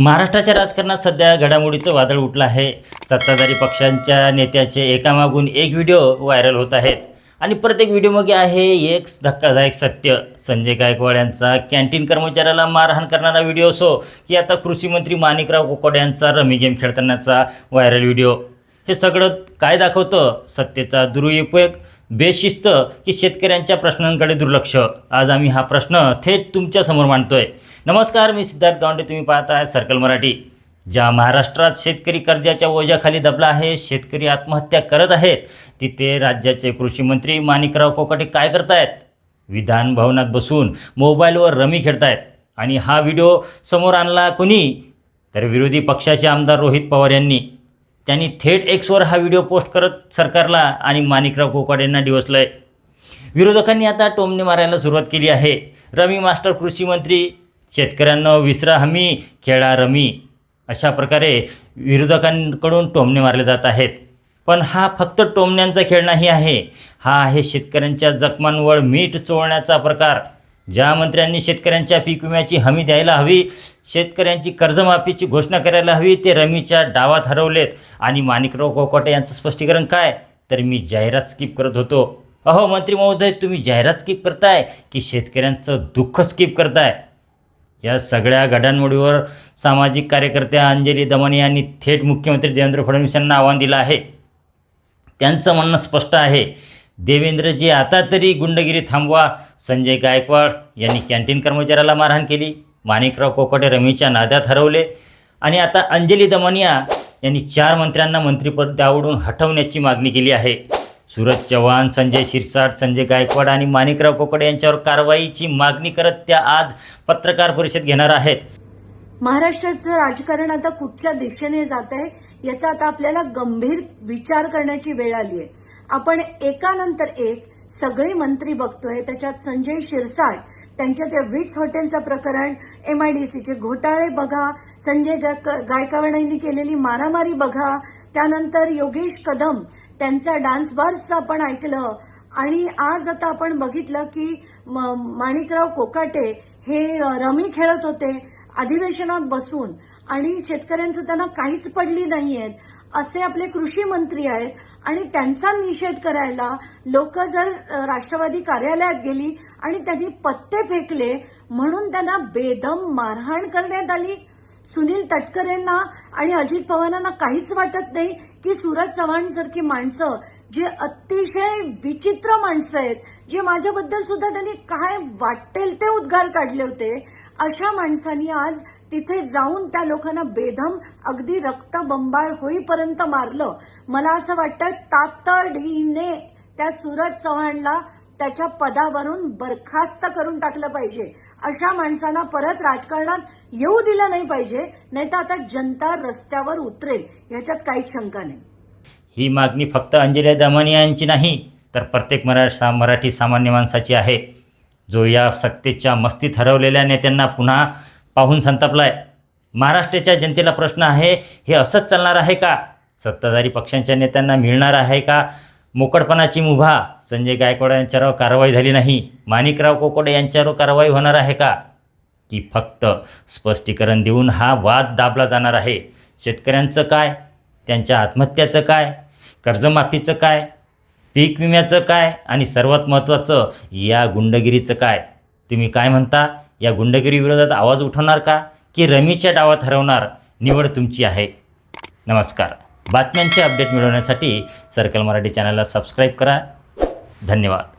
महाराष्ट्राच्या राजकारणात सध्या घडामोडीचं वादळ उठलं आहे. सत्ताधारी पक्षांच्या नेत्याचे एकामागून एक व्हिडिओ व्हायरल होत आहेत. आणि प्रत्येक व्हिडिओमध्ये आहे एक धक्कादायक सत्य. संजय गायकवाड यांचा कॅन्टीन कर्मचाऱ्याला मारहाण करणारा व्हिडिओ असो की आता कृषी मंत्री माणिकराव कोकोड यांचा रमी गेम खेळतानाचा व्हायरल व्हिडिओ. हे सगळं काय दाखवतं? सत्तेचा दुरुपयोग बेशिस्त की शेतकऱ्यांच्या प्रश्नांकडे दुर्लक्ष. आज आम्ही हा प्रश्न थेट तुमच्यासमोर मांडतोय. नमस्कार मी सिद्धार्थ गावंडे. तुम्ही पाहताय सर्कल मराठी. ज्या महाराष्ट्रात शेतकरी कर्जाच्या ओझ्याखाली दबला आहे शेतकरी आत्महत्या करत आहेत तिथे राज्याचे कृषी मंत्री माणिकराव कोकाटे काय करतायत? विधान भवनात बसून मोबाईलवर रमी खेळतायत. आणि हा व्हिडिओ समोर आणला कोणी? तर विरोधी पक्षाचे आमदार रोहित पवार यांनी. त्यांनी थेट एक्सवर हा व्हिडिओ पोस्ट करत सरकारला आणि माणिकराव कोकाड यांना डिवसलं आहे विरोधकांनी आता टोमणे मारायला सुरुवात केली आहे. रमी मास्टर कृषी मंत्री शेतकऱ्यांना विसरा हमी खेळा रमी. अशा प्रकारे विरोधकांकडून टोमणे मारले जात आहेत. पण हा फक्त टोमण्यांचा खेळ नाही आहे. हा आहे शेतकऱ्यांच्या जखमांवर मीठ चोळण्याचा प्रकार. ज्या मंत्र्यांनी शेतकऱ्यांच्या पीक विम्याची हमी द्यायला हवी शेतकऱ्यांची कर्जमाफीची घोषणा करायला हवी ते रमीच्या डावात हरवलेत. आणि माणिकराव कोकोटे यांचं स्पष्टीकरण काय? तर मी जाहिरात स्किप करत होतो. अहो मंत्री महोदय तुम्ही जाहिरात स्किप करताय की शेतकऱ्यांचं दुःख स्किप करताय? या सगळ्या घडामोडीवर सामाजिक कार्यकर्त्या अंजली दमने यांनी थेट मुख्यमंत्री देवेंद्र फडणवीस यांना आव्हान दिलं आहे. त्यांचं म्हणणं स्पष्ट आहे. देवेंद्रजी आता तरी गुंडगिरी थांबवा. संजय गायकवाड यांनी कॅन्टीन कर्मचाऱ्याला मारहाण केली. माणिकराव कोकटे रमीच्या नाद्यात हरवले. आणि आता अंजली दमनिया यांनी चार मंत्र्यांना मंत्रिपद आवडून हटवण्याची मागणी केली आहे. सूरज चव्हाण संजय शिरसाट संजय गायकवाड आणि माणिकराव कोकडे यांच्यावर कारवाईची मागणी करत त्या आज पत्रकार परिषद घेणार आहेत. महाराष्ट्राचं राजकारण आता कुठच्या दिशेने जात आहे याचा आता आपल्याला गंभीर विचार करण्याची वेळ आली आहे आपण एकानंतर एक सगळे मंत्री बघतोय त्याच्यात संजय शिरसाट त्यांच्या त्या विट्स हॉटेलचं प्रकरण एमआयडीसीचे घोटाळे बघा संजय गायक- गायकवाडांनी केलेली मारामारी बघा त्यानंतर योगेश कदम त्यांचा डान्स बार्सचं आपण ऐकलं आणि आज आता आपण बघितलं की म- माणिकराव कोकाटे हे रमी खेळत होते अधिवेशनात बसून आणि शेतकऱ्यांचं त्यांना काहीच पडली नाहीयेत. असे आपले कृषी मंत्री आहेत आणि त्यांचा निषेध करायला लोक जर राष्ट्रवादी कार्यालयात गेली आणि त्यांनी पत्ते फेकले म्हणून त्यांना बेदम मारहाण करण्यात आली. सुनील तटकरेंना आणि अजित पवारांना काहीच वाटत नाही की सूरज चव्हाण सारखी माणसं जे अतिशय विचित्र माणसं आहेत जे माझ्याबद्दल सुद्धा त्यांनी काय वाटेल ते उद्गार काढले होते. अशा माणसांनी आज तिथे जाऊन त्या लोकांना बेधम अगदी रक्तबंबाळ होईपर्यंत मारलं. मला असं वाटतं तातडीने त्या सूरज चव्हाणला त्याच्या पदावरून बरखास्त करून टाकलं पाहिजे. अशा माणसांना परत राजकारणात येऊ दिलं नाही पाहिजे नाही तर आता जनता रस्त्यावर उतरेल. ह्याच्यात काहीच शंका नाही. ही मागणी फक्त अंजली दमानी यांची नाही तर प्रत्येक मरा सा मराठी सामान्य माणसाची आहे. जो या सत्तेच्या मस्तीत हरवलेल्या नेत्यांना पुन्हा पाहून संतापलाय. महाराष्ट्राच्या जनतेला प्रश्न आहे हे असंच चालणार आहे का? सत्ताधारी पक्षांच्या नेत्यांना मिळणार आहे का? मोकडपणाची मुभा. संजय गायकवाड यांच्यावर कारवाई झाली नाही. माणिकराव कोकोडे यांच्यावर कारवाई होणार आहे का? की फक्त स्पष्टीकरण देऊन हा वाद दाबला जाणार आहे. शेतकऱ्यांचं काय? त्यांच्या आत्महत्याचं काय? कर्जमाफीचं काय? पीक विम्याचं काय आणि सर्वात महत्त्वाचं या गुंडगिरीचं काय? तुम्ही काय म्हणता? या गुंडगिरीविरोधात आवाज उठवणार का? की रमीच्या डावात हरवणार निवड तुमची आहे. नमस्कार. बातम्यांचे अपडेट मिळवण्यासाठी सर्कल मराठी चॅनलला सबस्क्राईब करा. धन्यवाद.